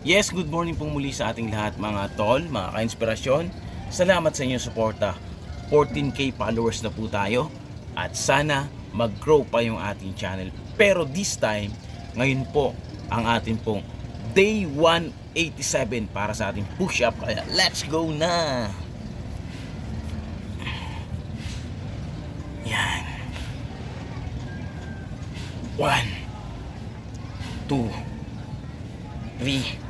Yes, good morning pong muli sa ating lahat mga tol, mga ka-inspirasyon. Salamat sa inyong suporta. 14k followers na po tayo at sana mag-grow pa yung ating channel. Pero this time, ngayon po ang ating pong day 187 para sa ating push-up. Kaya let's go na! Yan. One, two, three,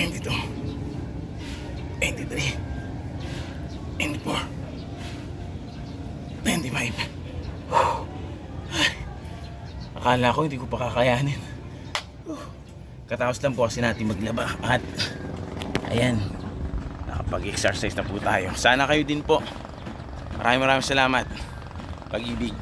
22 23 24 25 Akala ko hindi ko pa kakayanin. Katapos lang po kasi natin maglaba. At ayan. Nakapag-exercise na po tayo. Sana kayo din po. Maraming maraming salamat. Pag-ibig